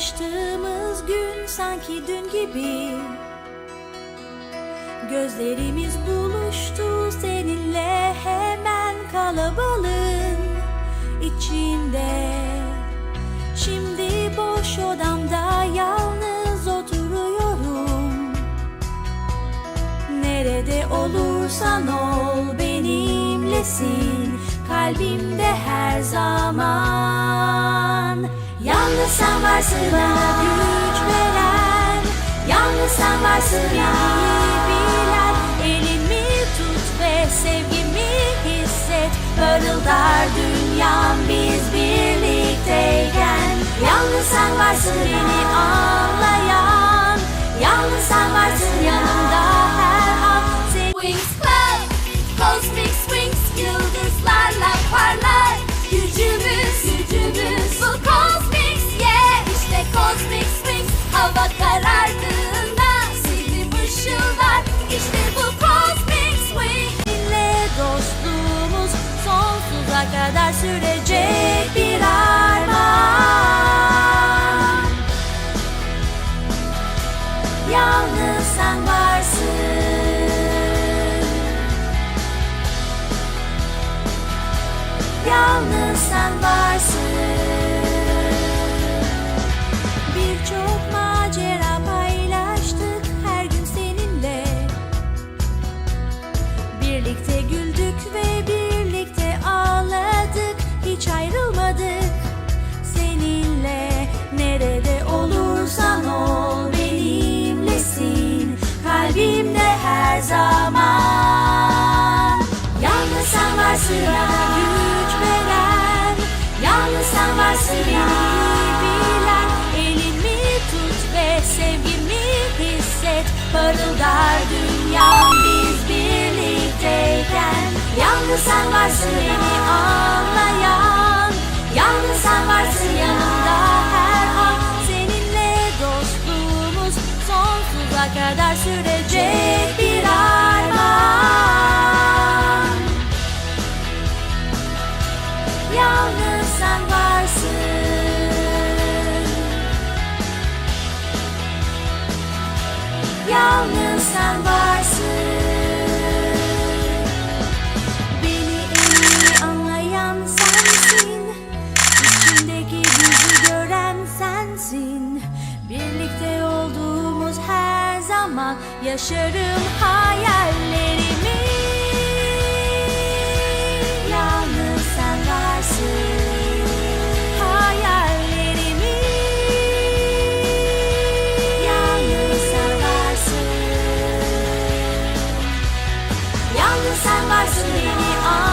Tanıştığımız gün sanki dün gibi. Gözlerimiz buluştu seninle hemen kalabalığın içinde. Şimdi boş odamda yalnız oturuyorum. Nerede olursan ol benimlesin Kalbimde her zaman Yalnız sen varsın bana güç veren Yalnız sen varsın beni bilen Elimi tut ve sevgimi hisset. Parıldar dünyam biz birlikteyken. Yalnız sen varsın beni hisset Parıldar. Dünyam biz birlikteyken Yalnız sen varsın beni anlayan. Yalnız sen varsın sen varsın. Beni en iyi Birlikte olduğumuz her zaman Yaşarım hayallerimi sen varsın beni anlayan